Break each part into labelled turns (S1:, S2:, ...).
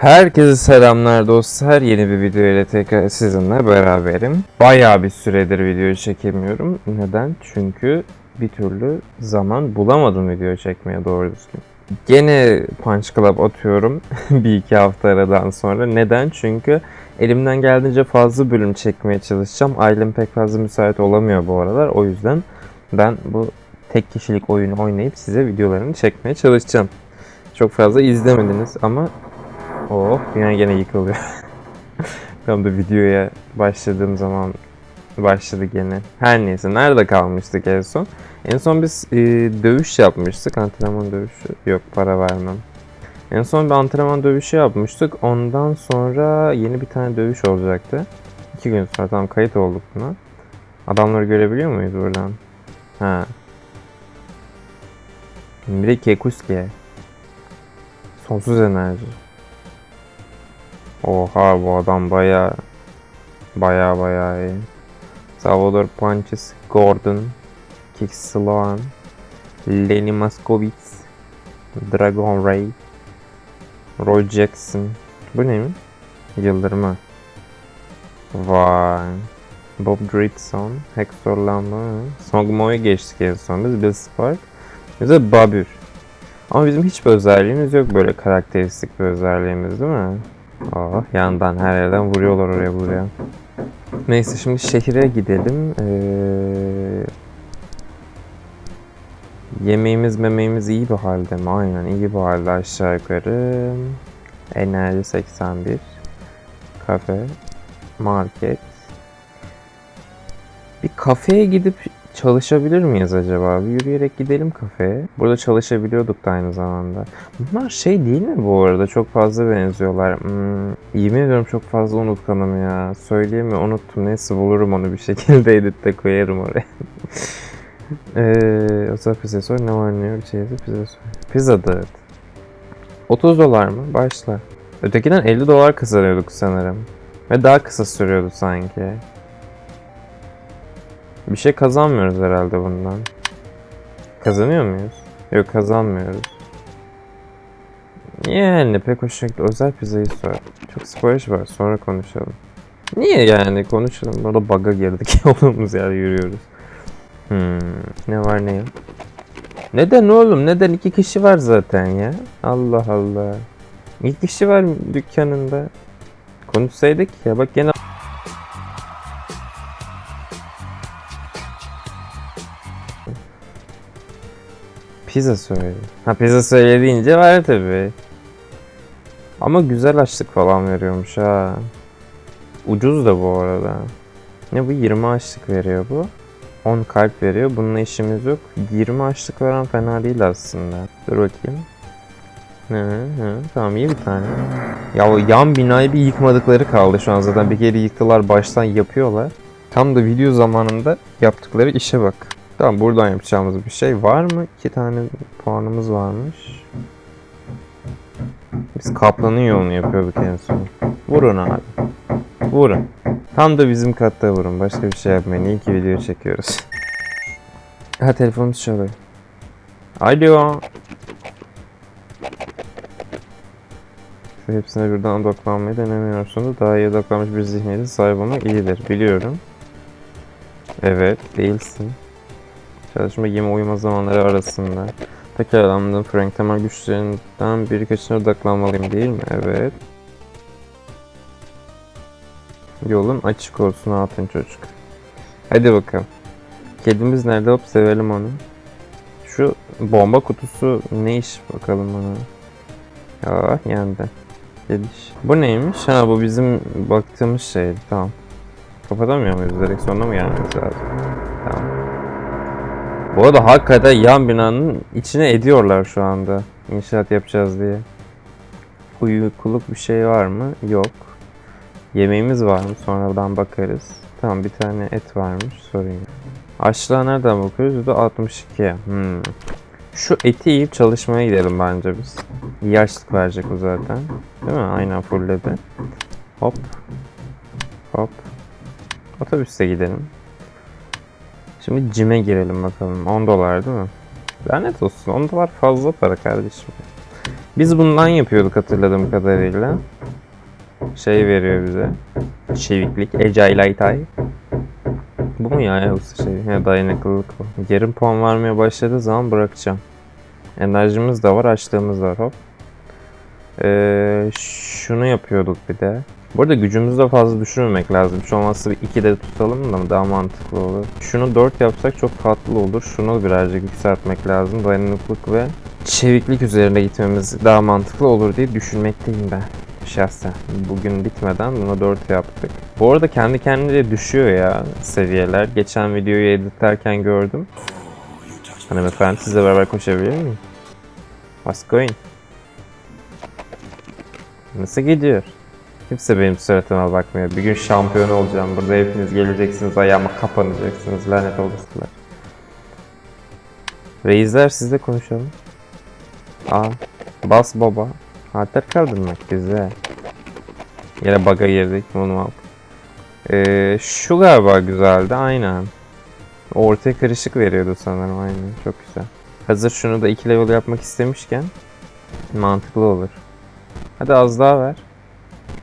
S1: Herkese selamlar dostlar. Yeni bir video ile tekrar sizinle beraberim. Bayağı bir süredir video çekemiyorum. Neden? Çünkü bir türlü zaman bulamadım video çekmeye doğru düzgün. Gene Punch Club atıyorum bir iki hafta aradan sonra. Neden? Çünkü elimden geldiğince fazla bölüm çekmeye çalışacağım. Ailem pek fazla müsait olamıyor bu aralar. O yüzden ben bu tek kişilik oyunu oynayıp size videolarını çekmeye çalışacağım. Çok fazla izlemediniz ama Oh dünya gene yıkılıyor. Tam da videoya başladığım zaman başladı gene. Her neyse nerede kalmıştık en son? En son biz e, dövüş yapmıştık. Antrenman dövüşü. Yok para vermem. En son bir antrenman dövüşü yapmıştık. Ondan sonra yeni bir tane dövüş olacaktı. İki gün sonra tam kayıt olduk buna. Adamları görebiliyor muyuz buradan? Ha. Bir de Kekuski. Sonsuz enerji. Oha bu adam baya baya baya iyi. Salvador Punches, Gordon, Kick Sloan, Lenny Moskowitz, Dragon Ray, Roy Jackson. Bu ne mi? Yıldırma. Vay. Bob Dritson, Hector Lama, Sogmo'yu geçtik en son biz. Bill Spark. Bize Babür. Ama bizim hiçbir özelliğimiz yok böyle karakteristik bir özelliğimiz değil mi? Oh, yandan her yerden vuruyorlar oraya buraya. Neyse şimdi şehire gidelim. Ee, yemeğimiz memeğimiz iyi bir halde mi? Aynen iyi bir halde aşağı yukarı. Enerji 81. Kafe. Market. Bir kafeye gidip çalışabilir miyiz acaba? Bir yürüyerek gidelim kafeye. Burada çalışabiliyorduk da aynı zamanda. Bunlar şey değil mi bu arada? Çok fazla benziyorlar. Hmm, yemin ediyorum çok fazla unutkanım ya. Söyleyemiyorum unuttum. Neyse bulurum onu bir şekilde editte koyarım oraya. Eee özel pizza ne var ne yok şeyde pizza sor. Pizza dağıt. 30 dolar mı? Başla. Ötekiden 50 dolar kazanıyorduk sanırım. Ve daha kısa sürüyordu sanki. Bir şey kazanmıyoruz herhalde bundan. Kazanıyor muyuz? Yok kazanmıyoruz. Yani pek hoşuna gitti. Özel pizzayı sor. Çok sipariş var. Sonra konuşalım. Niye yani konuşalım. Burada bug'a girdik. Olduğumuz yerde yürüyoruz. Hmm, ne var ne yok. Neden oğlum? Neden? iki kişi var zaten ya. Allah Allah. İki kişi var dükkanında. Konuşsaydık ya. Bak gene Pizza söyledi. Ha pizza söylediğince var tabi. Ama güzel açlık falan veriyormuş ha. Ucuz da bu arada. Ne bu 20 açlık veriyor bu. 10 kalp veriyor. Bununla işimiz yok. 20 açlık veren fena değil aslında. Dur bakayım. Hı hı. Tamam iyi bir tane. Ya o yan binayı bir yıkmadıkları kaldı şu an zaten. Bir kere yıktılar baştan yapıyorlar. Tam da video zamanında yaptıkları işe bak. Tamam buradan yapacağımız bir şey var mı? İki tane puanımız varmış. Biz kaplanın yolunu yapıyorduk en son. Vurun abi. Vurun. Tam da bizim katta vurun. Başka bir şey yapmayın. İyi ki video çekiyoruz. Ha telefonumuz çalıyor. Alo. Şu hepsine birden odaklanmayı denemiyorsunuz. Daha iyi odaklanmış bir zihniyete sahip olmak iyidir. Biliyorum. Evet, değilsin. Çalışma yeme uyuma zamanları arasında. Tekrar anladım Frank temel güçlerinden birkaçına odaklanmalıyım değil mi? Evet. Yolun açık olsun altın çocuk. Hadi bakalım. Kedimiz nerede? Hop sevelim onu. Şu bomba kutusu ne iş bakalım ona. Ya yandı. Geliş. Bu neymiş? Ha bu bizim baktığımız şey. Tamam. Kapatamıyor muyuz? Direksiyonda mı gelmemiz lazım? Bu arada hakikaten yan binanın içine ediyorlar şu anda. İnşaat yapacağız diye. Uykuluk bir şey var mı? Yok. Yemeğimiz var mı? Sonradan bakarız. Tamam bir tane et varmış. Sorun yok. Açlığa nereden bakıyoruz? %62. Hmm. Şu eti yiyip çalışmaya gidelim bence biz. İyi açlık verecek o zaten. Değil mi? Aynen fullledi. Hop. Hop. Otobüste gidelim. Şimdi cime girelim bakalım. 10 dolar değil mi? Lanet olsun 10 dolar fazla para kardeşim. Biz bundan yapıyorduk hatırladığım kadarıyla. Şey veriyor bize. Çeviklik, Agile Itay. Bu mu ya yoksa şey? Ya dayanıklılık bu. Yarım puan vermeye başladığı zaman bırakacağım. Enerjimiz de var, açlığımız da var hop. Ee, şunu yapıyorduk bir de. Bu arada gücümüzü de fazla düşürmemek lazım. Şu olmazsa bir 2'de tutalım da daha mantıklı olur. Şunu 4 yapsak çok tatlı olur. Şunu birazcık yükseltmek lazım. Dayanıklılık ve çeviklik üzerine gitmemiz daha mantıklı olur diye düşünmekteyim ben. Şahsen. Bugün bitmeden buna 4 yaptık. Bu arada kendi kendine düşüyor ya seviyeler. Geçen videoyu editlerken gördüm. Hanımefendi sizle beraber koşabilir miyim? What's going? Nasıl gidiyor? Kimse benim suratıma bakmıyor. Bir gün şampiyon olacağım. Burada hepiniz geleceksiniz, ayağıma kapanacaksınız. Lanet olursunlar. Reisler sizle konuşalım. Aa, bas baba. Halter kaldırmak güzel. Yine bug'a girdik. Moonwalk. Ee, şu galiba güzeldi. Aynen. Ortaya karışık veriyordu sanırım. Aynen. Çok güzel. Hazır şunu da iki level yapmak istemişken mantıklı olur. Hadi az daha ver.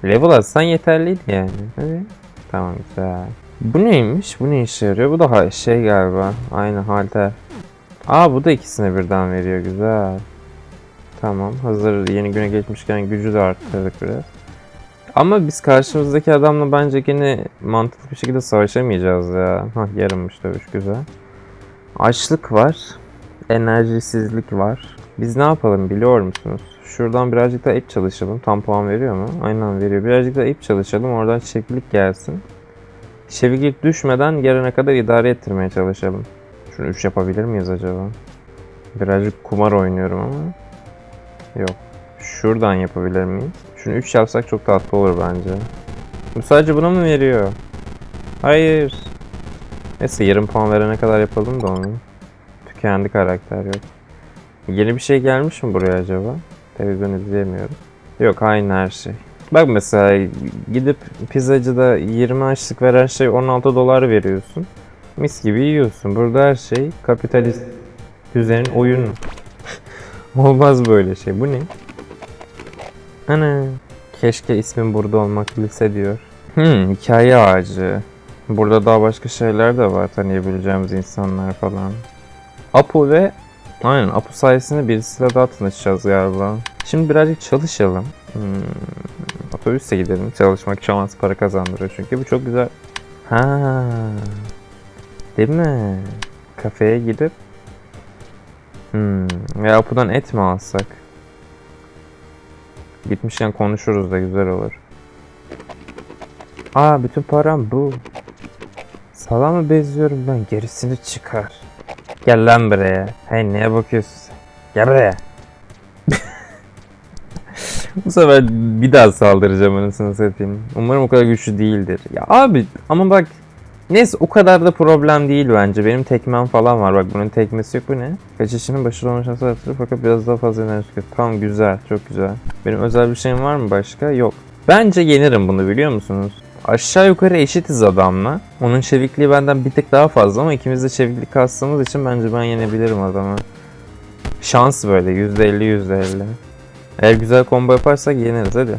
S1: Level atsan yeterliydi yani. Hadi. Tamam güzel. Bu neymiş? Bu ne işe yarıyor? Bu da şey galiba. Aynı halter. Aa bu da ikisine birden veriyor. Güzel. Tamam. Hazır yeni güne geçmişken gücü de arttırdık biraz. Ama biz karşımızdaki adamla bence gene mantıklı bir şekilde savaşamayacağız ya. Hah yarımmış dövüş güzel. Açlık var. Enerjisizlik var. Biz ne yapalım biliyor musunuz? Şuradan birazcık da ip çalışalım. Tam puan veriyor mu? Aynen veriyor. Birazcık da ip çalışalım. Oradan çeviklik gelsin. Çeviklik düşmeden yarına kadar idare ettirmeye çalışalım. Şunu 3 yapabilir miyiz acaba? Birazcık kumar oynuyorum ama. Yok. Şuradan yapabilir miyiz? Şunu 3 yapsak çok tatlı olur bence. Bu sadece buna mı veriyor? Hayır. Neyse yarım puan verene kadar yapalım da onu. Tükendi karakter yok. Yeni bir şey gelmiş mi buraya acaba? Televizyon izleyemiyorum. Yok aynı her şey. Bak mesela gidip pizzacıda 20 açlık veren şey 16 dolar veriyorsun. Mis gibi yiyorsun. Burada her şey kapitalist düzenin oyunu. Olmaz böyle şey. Bu ne? Ana. Keşke ismin burada olmak bilse diyor. Hmm, hikaye ağacı. Burada daha başka şeyler de var tanıyabileceğimiz insanlar falan. Apo ve Aynen Apo sayesinde birisiyle daha tanışacağız galiba. Şimdi birazcık çalışalım. Hmm, otobüse gidelim. Çalışmak şu an para kazandırıyor çünkü bu çok güzel. Ha. Değil mi? Kafeye gidip Hmm. Ve Apo'dan et mi alsak? Gitmişken konuşuruz da güzel olur. Aa bütün param bu. Sala mı beziyorum ben? Gerisini çıkar. Gel lan buraya. Hey neye bakıyorsun sen? Gel buraya. Bu sefer bir daha saldıracağım anasını satayım. Umarım o kadar güçlü değildir. Ya abi ama bak Neyse o kadar da problem değil bence. Benim tekmem falan var. Bak bunun tekmesi yok. Bu ne? Kaçışının başarılı olma şansı artırır fakat biraz daha fazla enerji tüketiyor. Tamam güzel. Çok güzel. Benim özel bir şeyim var mı başka? Yok. Bence yenirim bunu biliyor musunuz? Aşağı yukarı eşitiz adamla. Onun çevikliği benden bir tık daha fazla ama ikimiz de çeviklik kastığımız için bence ben yenebilirim adamı. Şans böyle %50 %50. Eğer güzel combo yaparsak yeneriz hadi.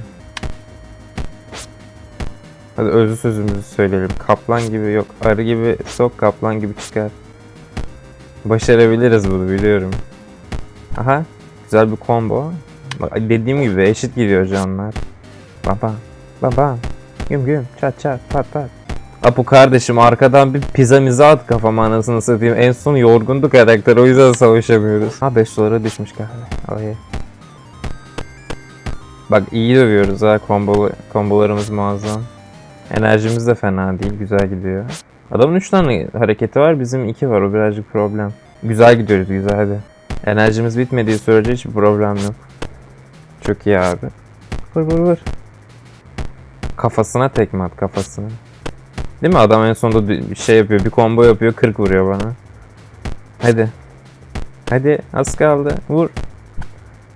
S1: Hadi özlü sözümüzü söyleyelim. Kaplan gibi yok. Arı gibi sok kaplan gibi çıkar. Başarabiliriz bunu biliyorum. Aha. Güzel bir combo. Bak dediğim gibi eşit gidiyor canlar. Baba. Baba. Güm güm. Çat çat. Pat pat. Apo kardeşim arkadan bir pizza miza at kafama anasını satayım. En son yorgundu karakter o yüzden savaşamıyoruz. Ha 5 dolara düşmüş galiba. Oh yeah. Bak iyi dövüyoruz ha combo, kombolarımız muazzam. Enerjimiz de fena değil, güzel gidiyor. Adamın 3 tane hareketi var, bizim 2 var, o birazcık problem. Güzel gidiyoruz, güzel hadi. Enerjimiz bitmediği sürece hiçbir problem yok. Çok iyi abi. Vur vur vur. Kafasına tekme at, kafasına. Değil mi? Adam en sonunda bir şey yapıyor, bir combo yapıyor, 40 vuruyor bana. Hadi. Hadi, az kaldı. Vur.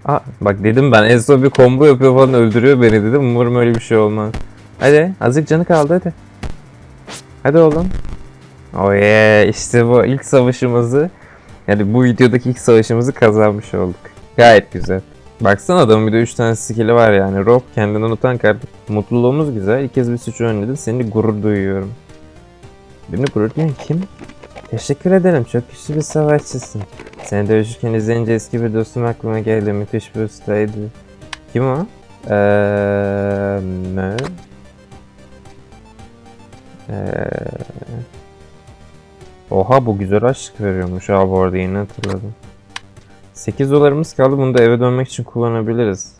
S1: Aa, bak dedim ben en son bir combo yapıyor falan öldürüyor beni dedim. Umarım öyle bir şey olmaz. Hadi azıcık canı kaldı hadi. Hadi oğlum. Oh yeah işte bu ilk savaşımızı yani bu videodaki ilk savaşımızı kazanmış olduk. Gayet güzel. Baksana adamın bir de 3 tane skill'i var yani. Rob kendinden utan kardeşim. Mutluluğumuz güzel. İlk kez bir suçu önledin. Seni gurur duyuyorum. Beni gurur duyan kim? Teşekkür ederim. Çok güçlü bir savaşçısın. Seni dövüşürken izleyince eski bir dostum aklıma geldi. Müthiş bir ustaydı. Kim o? Eee... Mö? Eee... Oha bu güzel aşk veriyormuş abi orada yeni hatırladım. 8 dolarımız kaldı bunu da eve dönmek için kullanabiliriz.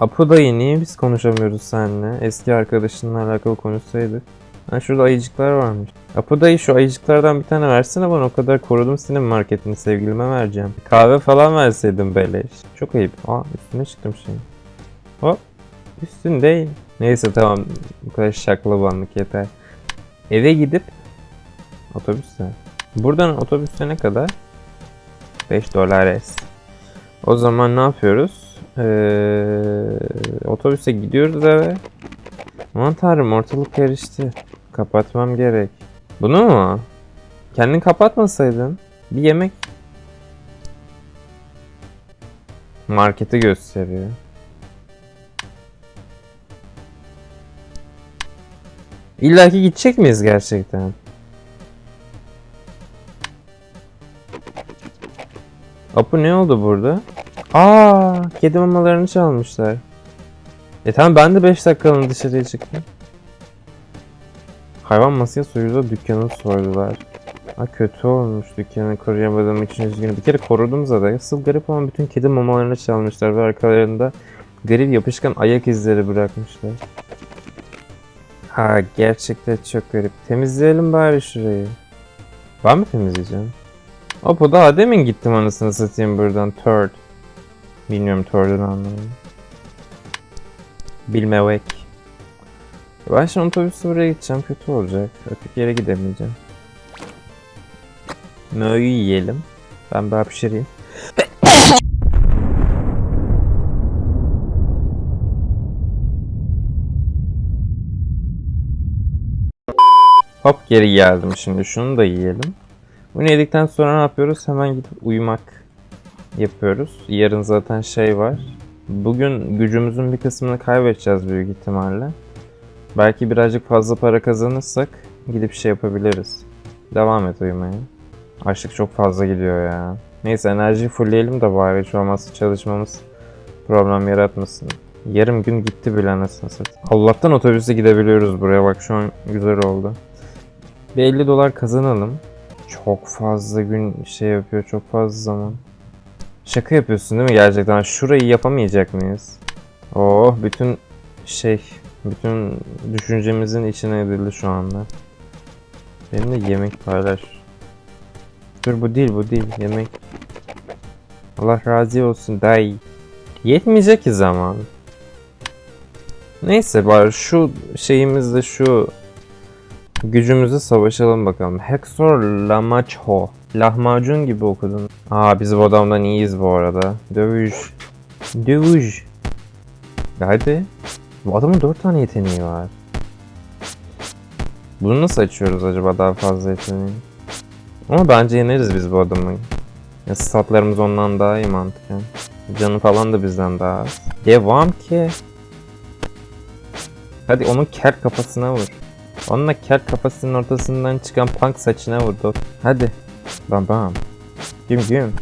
S1: Apo dayı niye biz konuşamıyoruz seninle? Eski arkadaşınla alakalı konuşsaydık. Ha şurada ayıcıklar varmış. Apo dayı şu ayıcıklardan bir tane versene bana o kadar korudum senin marketini sevgilime vereceğim. Kahve falan verseydin beleş. Çok ayıp. Aa üstüne çıktım şimdi. Hop. Üstün değil. Neyse tamam. Bu kadar şaklabanlık yeter. Eve gidip otobüsle. Buradan otobüse ne kadar? 5 dolar es. O zaman ne yapıyoruz? Ee, otobüse gidiyoruz eve. Aman tanrım ortalık karıştı. Kapatmam gerek. Bunu mu? Kendin kapatmasaydın. Bir yemek. Marketi gösteriyor. İlla ki gidecek miyiz gerçekten? Apu ne oldu burada? Aa, kedi mamalarını çalmışlar. E tamam ben de 5 dakikalığına dışarıya çıktım. Hayvan masaya soyuldu dükkanı soydular. Ha kötü olmuş dükkanı koruyamadığım için üzgünüm. Bir kere korudum zaten. Asıl garip olan bütün kedi mamalarını çalmışlar ve arkalarında garip yapışkan ayak izleri bırakmışlar. Ha gerçekten çok garip. Temizleyelim bari şurayı. Ben mi temizleyeceğim? Hop daha demin gittim anasını satayım buradan. Third. Bilmiyorum third'ün anlamını. Bilmevek. Ben şimdi otobüsle buraya gideceğim. Kötü olacak. Öteki yere gidemeyeceğim. Mö'yü yiyelim. Ben bir hapşırayım. Hop geri geldim şimdi. Şunu da yiyelim. Bunu yedikten sonra ne yapıyoruz? Hemen gidip uyumak yapıyoruz. Yarın zaten şey var. Bugün gücümüzün bir kısmını kaybedeceğiz büyük ihtimalle. Belki birazcık fazla para kazanırsak gidip şey yapabiliriz. Devam et uyumaya. Açlık çok fazla gidiyor ya. Neyse enerjiyi fullleyelim de bari hiç olmazsa çalışmamız problem yaratmasın. Yarım gün gitti bile anasını satayım. Allah'tan otobüse gidebiliyoruz buraya bak şu an güzel oldu. Bir 50 dolar kazanalım. Çok fazla gün şey yapıyor, çok fazla zaman. Şaka yapıyorsun değil mi gerçekten? Şurayı yapamayacak mıyız? Oh, bütün şey, bütün düşüncemizin içine edildi şu anda. Benimle yemek paylaş. Dur bu değil, bu değil. Yemek. Allah razı olsun dayı. Yetmeyecek ki zaman. Neyse bari şu şeyimizde şu Gücümüzü savaşalım bakalım. Hector Lamacho. Lahmacun gibi okudun. Aa biz bu adamdan iyiyiz bu arada. Dövüş. Dövüş. Hadi. Bu adamın 4 tane yeteneği var. Bunu nasıl açıyoruz acaba daha fazla yeteneği? Ama bence yeneriz biz bu adamı. Ya statlarımız ondan daha iyi mantıken. Canı falan da bizden daha az. Devam ki. Hadi onun kel kafasına vur. Onunla kel kafasının ortasından çıkan punk saçına vurdu. Hadi. Bam bam. Güm güm.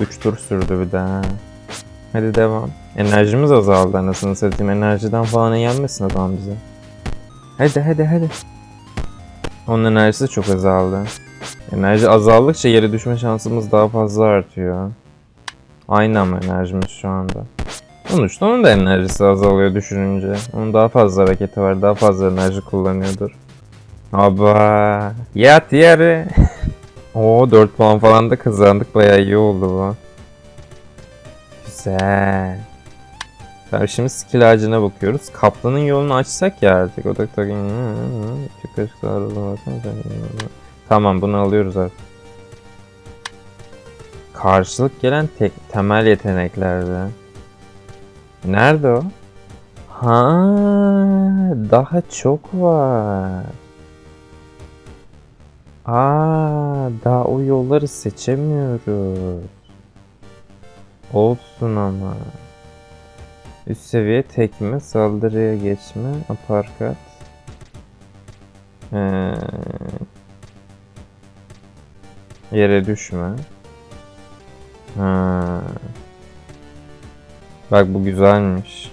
S1: 3 tur sürdü bir daha. Hadi devam. Enerjimiz azaldı anasını satayım. Enerjiden falan yenmesin adam bize. Hadi hadi hadi. Onun enerjisi çok azaldı. Enerji azaldıkça yere düşme şansımız daha fazla artıyor. Aynı ama enerjimiz şu anda. Sonuçta onun da enerjisi azalıyor düşününce. Onun daha fazla hareketi var, daha fazla enerji kullanıyordur. Aba, yat yere. Oo 4 puan falan da kazandık. Bayağı iyi oldu bu. Güzel. Tamam şimdi skill ağacına bakıyoruz. Kaplanın yolunu açsak ya artık. O da Tamam bunu alıyoruz artık. Karşılık gelen tek temel yeteneklerde. Nerede o? Ha, daha çok var. Aa, daha o yolları seçemiyoruz. Olsun ama. Üst seviye tekme, saldırıya geçme, aparkat. Ee, yere düşme. Ha. Bak bu güzelmiş.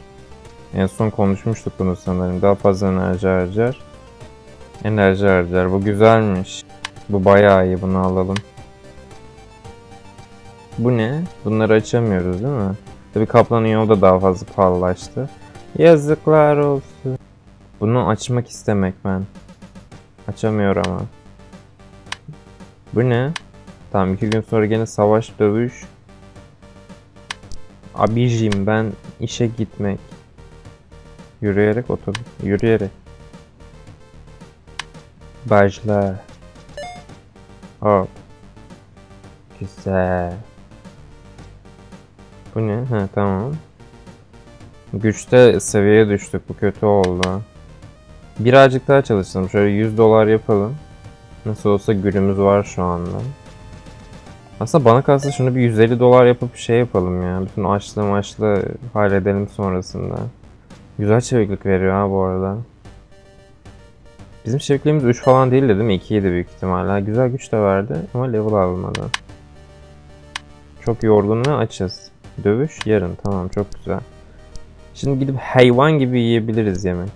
S1: En son konuşmuştuk bunu sanırım. Daha fazla enerji harcar. Enerji harcar. Bu güzelmiş. Bu bayağı iyi. Bunu alalım. Bu ne? Bunları açamıyoruz değil mi? Tabii kaplanın yolu da daha fazla pahalılaştı. Yazıklar olsun. Bunu açmak istemek ben. Açamıyor ama. Bu ne? Tamam iki gün sonra gene savaş dövüş. Abicim ben işe gitmek. Yürüyerek otobüs. Yürüyerek. Başla. Hop. Güzel. Bu ne? Ha tamam. Güçte seviyeye düştük. Bu kötü oldu. Birazcık daha çalışalım. Şöyle 100 dolar yapalım. Nasıl olsa gülümüz var şu anda. Aslında bana kalsa şunu bir 150 dolar yapıp şey yapalım ya. Bütün açlı maçlı halledelim sonrasında. Güzel çeviklik veriyor ha bu arada. Bizim çevikliğimiz 3 falan değildi değil mi? 2 büyük ihtimalle. Güzel güç de verdi ama level almadı. Çok yorgun ve açız. Dövüş yarın. Tamam çok güzel. Şimdi gidip hayvan gibi yiyebiliriz yemek.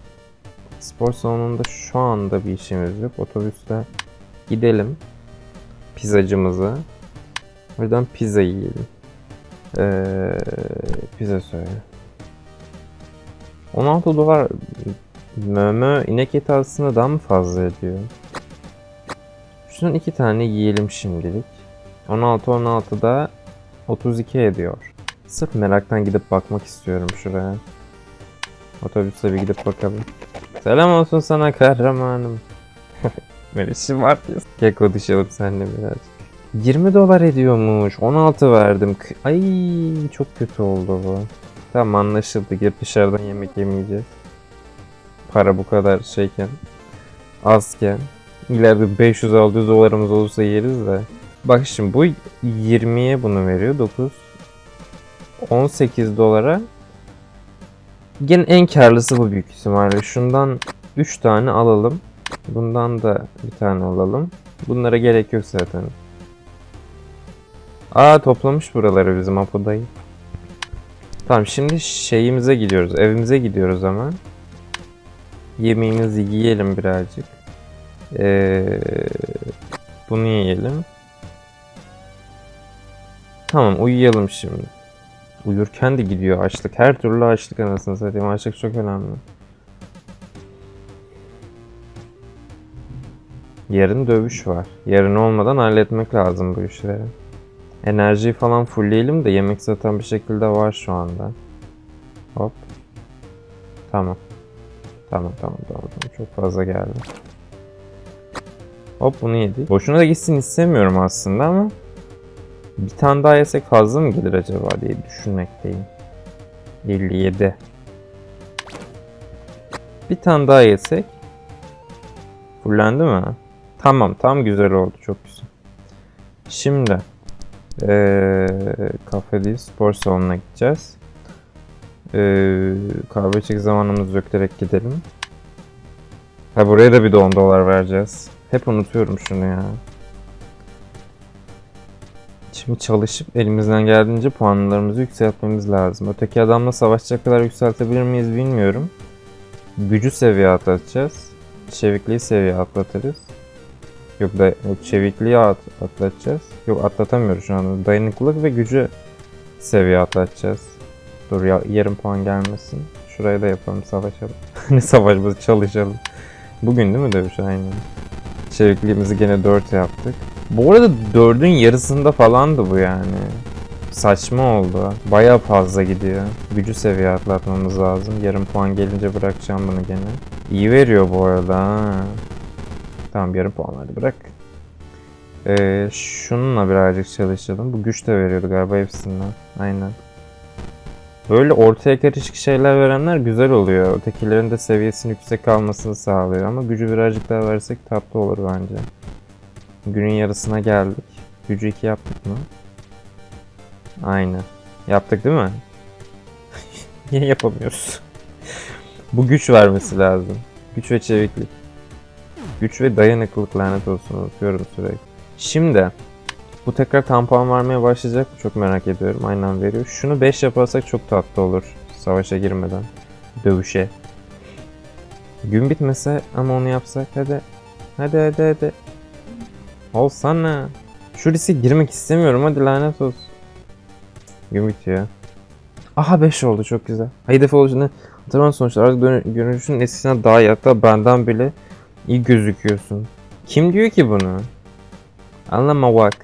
S1: Spor salonunda şu anda bir işimiz yok. Otobüste gidelim. Pizzacımıza. Buradan pizza yiyelim. Ee, pizza söyle. 16 dolar mömö inek eti aslında daha mı fazla ediyor? Şundan iki tane yiyelim şimdilik. 16 16 da 32 ediyor. Sırf meraktan gidip bakmak istiyorum şuraya. Otobüse bir gidip bakalım. Selam olsun sana kahramanım. Böyle ya. Gel konuşalım seninle biraz. 20 dolar ediyormuş. 16 verdim. Ay çok kötü oldu bu. Tamam anlaşıldı. Gidip dışarıdan yemek yemeyeceğiz. Para bu kadar şeyken. Azken. İleride 500-600 dolarımız olursa yeriz de. Bak şimdi bu 20'ye bunu veriyor. 9. 18 dolara. Gene en karlısı bu büyük ihtimalle. Şundan 3 tane alalım. Bundan da bir tane alalım. Bunlara gerek yok zaten. Aa toplamış buraları bizim Apo'dayı. Tamam şimdi şeyimize gidiyoruz. Evimize gidiyoruz ama. Yemeğimizi yiyelim birazcık. Ee, bunu yiyelim. Tamam uyuyalım şimdi. Uyurken de gidiyor açlık. Her türlü açlık anasını satayım. Açlık çok önemli. Yarın dövüş var. Yarın olmadan halletmek lazım bu işleri. Enerjiyi falan fullleyelim de yemek zaten bir şekilde var şu anda. Hop. Tamam. Tamam tamam tamam tamam. Çok fazla geldi. Hop bunu yedik. Boşuna da gitsin istemiyorum aslında ama bir tane daha yesek fazla mı gelir acaba diye düşünmekteyim. 57. Bir tane daha yesek. Fullendi mi? Tamam tam güzel oldu çok güzel. Şimdi ee, kafe değil spor salonuna gideceğiz. Ee, kahve içecek zamanımız yok direkt gidelim. Ha buraya da bir de 10 dolar vereceğiz. Hep unutuyorum şunu ya. Şimdi çalışıp elimizden geldiğince puanlarımızı yükseltmemiz lazım. Öteki adamla savaşacak kadar yükseltebilir miyiz bilmiyorum. Gücü seviye atlatacağız. Çevikliği seviye atlatırız. Yok da çevikliği at, atlatacağız. Yok atlatamıyoruz şu anda. Dayanıklılık ve gücü seviye atlatacağız. Dur ya yarım puan gelmesin. Şuraya da yapalım savaşalım. ne savaşması çalışalım. Bugün değil mi dövüş aynen. Çevikliğimizi gene 4 yaptık. Bu arada 4'ün yarısında falandı bu yani. Saçma oldu. Baya fazla gidiyor. Gücü seviye atlatmamız lazım. Yarım puan gelince bırakacağım bunu gene. İyi veriyor bu arada ha. Tamam yarım puan verdi bırak. Ee, şununla birazcık çalışalım. Bu güç de veriyordu galiba hepsinden. Aynen. Böyle ortaya karışık şeyler verenler güzel oluyor. Ötekilerin de seviyesinin yüksek kalmasını sağlıyor. Ama gücü birazcık daha versek tatlı olur bence. Günün yarısına geldik. Gücü 2 yaptık mı? Aynen. Yaptık değil mi? Niye yapamıyoruz? Bu güç vermesi lazım. Güç ve çeviklik. Güç ve dayanıklılık lanet olsun unutuyorum sürekli. Şimdi bu tekrar tampon vermeye başlayacak mı? Çok merak ediyorum. Aynen veriyor. Şunu 5 yaparsak çok tatlı olur. Savaşa girmeden. Dövüşe. Gün bitmese ama onu yapsak hadi. Hadi hadi hadi. Olsana. Şu riske girmek istemiyorum hadi lanet olsun. Gün bitiyor. Aha 5 oldu çok güzel. Hedef oluşunda hatırlanan sonuçlar artık dönü- görünüşün eskisinden daha iyi hatta benden bile iyi gözüküyorsun. Kim diyor ki bunu? Anlama bak.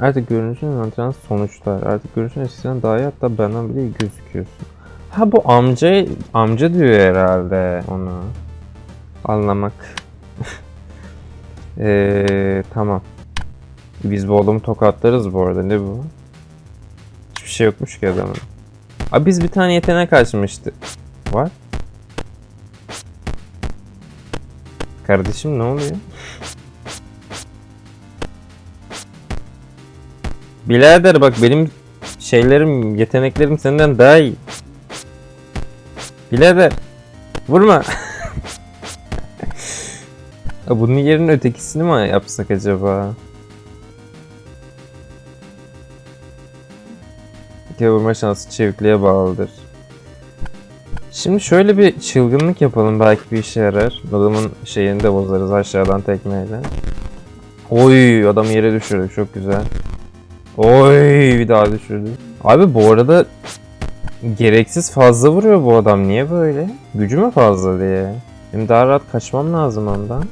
S1: Artık görünüşün antrenman sonuçlar. Artık görünüşün eskisinden daha iyi hatta benden bile iyi gözüküyorsun. Ha bu amca amca diyor herhalde onu. Anlamak. Eee tamam. Biz bu adamı tokatlarız bu arada. Ne bu? Hiçbir şey yokmuş ki adamın. Abi biz bir tane yetenek açmıştık. Var. Kardeşim ne oluyor? Birader bak benim şeylerim, yeteneklerim senden daha iyi. Birader vurma. Bunun yerine ötekisini mi yapsak acaba? Kere şansı çevikliğe bağlıdır. Şimdi şöyle bir çılgınlık yapalım belki bir işe yarar. Adamın şeyini de bozarız aşağıdan tekmeyle. Oy adam yere düşürdük çok güzel. Oy bir daha düşürdü. Abi bu arada gereksiz fazla vuruyor bu adam. Niye böyle? Gücü mü fazla diye. Benim daha rahat kaçmam lazım ondan.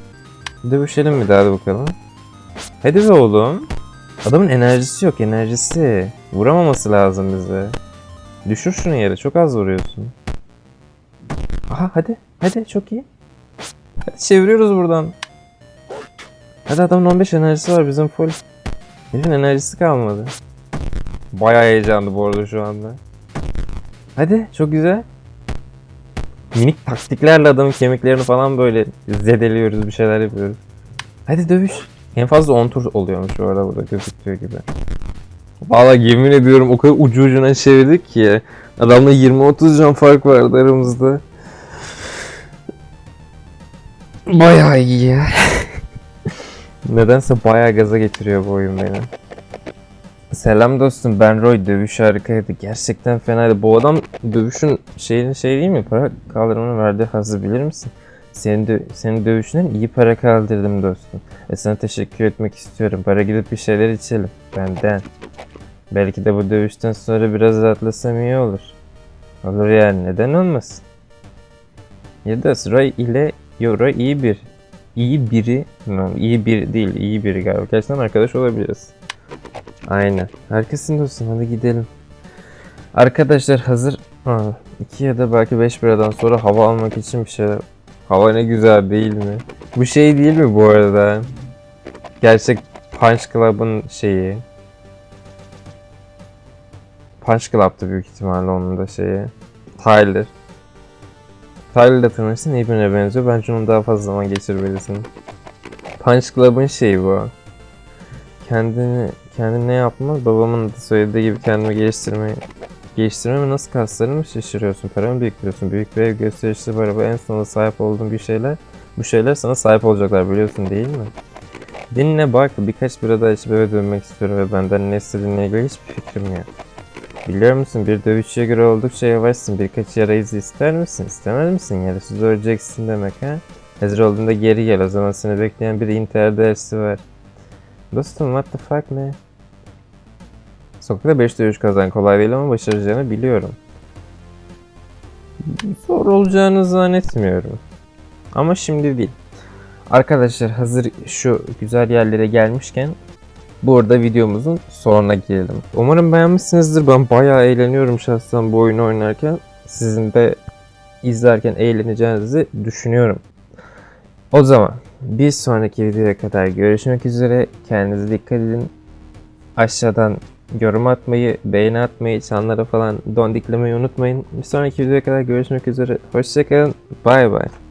S1: Dövüşelim bir daha da bakalım. Hadi be oğlum. Adamın enerjisi yok enerjisi. Vuramaması lazım bize. Düşür şunu yere çok az vuruyorsun. Aha hadi. Hadi çok iyi. Hadi çeviriyoruz buradan. Hadi adamın 15 enerjisi var bizim full. Herifin enerjisi kalmadı. Bayağı heyecanlı bu arada şu anda. Hadi çok güzel. Minik taktiklerle adamın kemiklerini falan böyle zedeliyoruz bir şeyler yapıyoruz. Hadi dövüş. En fazla 10 tur oluyormuş bu arada burada gözüktüğü gibi. Valla yemin ediyorum o kadar ucu ucuna çevirdik ki. Adamla 20-30 can fark vardı aramızda. Bayağı iyi ya. Nedense bayağı gaza getiriyor bu oyun beni. Selam dostum ben Roy dövüş harikaydı gerçekten fenaydı bu adam dövüşün şeyini şey değil mi para kaldırımını verdiği hazı bilir misin? Senin, dö- senin dövüşünden iyi para kaldırdım dostum. Ve sana teşekkür etmek istiyorum. Para gidip bir şeyler içelim. Benden. Belki de bu dövüşten sonra biraz rahatlasam iyi olur. Olur yani neden olmasın? Da Roy ile Roy iyi bir. İyi biri. İyi bir değil iyi biri galiba. Gerçekten arkadaş olabiliriz. Aynen. Herkesin dostum hadi gidelim. Arkadaşlar hazır. Ha, iki ya da belki 5 biradan sonra hava almak için bir şeyler. Hava ne güzel değil mi? Bu şey değil mi bu arada? Gerçek Punch Club'ın şeyi. Punch Club'tı büyük ihtimalle onun da şeyi. Tyler. Tyler'la tanışsın iyi birine benziyor. Bence onun daha fazla zaman geçirmelisin. Punch Club'ın şeyi bu. Kendini kendin ne yapmaz? Babamın da söylediği gibi kendimi geliştirmeyi geliştirmemi nasıl kaslarını mı şaşırıyorsun? Para mı biriktiriyorsun? Büyük bir ev gösterişli bir araba en sonunda sahip olduğun bir şeyler bu şeyler sana sahip olacaklar biliyorsun değil mi? Dinle bak birkaç bir daha içip eve dönmek istiyorum ve benden ne istediğinle ilgili hiçbir fikrim yok. Biliyor musun bir dövüşçüye göre oldukça yavaşsın. Birkaç yara izi ister misin? İstemez misin? Yarısız öleceksin demek ha? Hazır olduğunda geri gel. O zaman seni bekleyen bir intihar dersi var. Dostum what the fuck man? Sokakta 5 dövüş kazan kolay değil ama başaracağını biliyorum. Zor olacağını zannetmiyorum. Ama şimdi değil. Arkadaşlar hazır şu güzel yerlere gelmişken burada videomuzun sonuna gelelim. Umarım beğenmişsinizdir. Ben bayağı eğleniyorum şahsen bu oyunu oynarken. Sizin de izlerken eğleneceğinizi düşünüyorum. O zaman bir sonraki videoya kadar görüşmek üzere. Kendinize dikkat edin. Aşağıdan yorum atmayı, beğeni atmayı, çanlara falan dondiklemeyi unutmayın. Bir sonraki videoya kadar görüşmek üzere. Hoşçakalın. Bay bay.